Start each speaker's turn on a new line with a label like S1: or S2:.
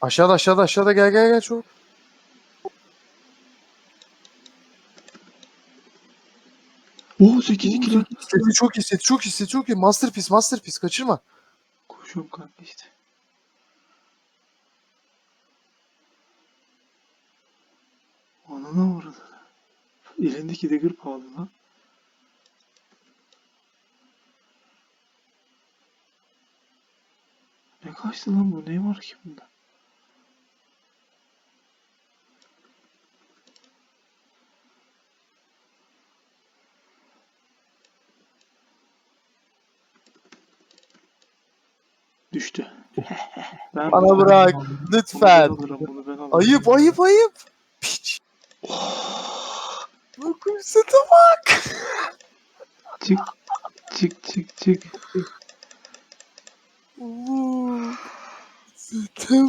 S1: Aşağıda aşağıda aşağıda gel gel gel çok.
S2: Oo 8 2 lan.
S1: Seti çok iyi seti çok iyi seti çok iyi. Masterpiece masterpiece kaçırma.
S2: Koşuyorum kanka işte. Anana uğradı. Elindeki dagger pahalı lan. Ne kaçtı lan bu? Ne var ki bunda? Düştü. Ben
S1: Bana
S2: bunu-
S1: bırak, lütfen.
S2: ben alırım, bunu ben alırım.
S1: Ayıp ayıp ayıp. Piç. Bakın sete bak.
S2: Çık. Çık çık çık.
S1: Oo. Sete bak.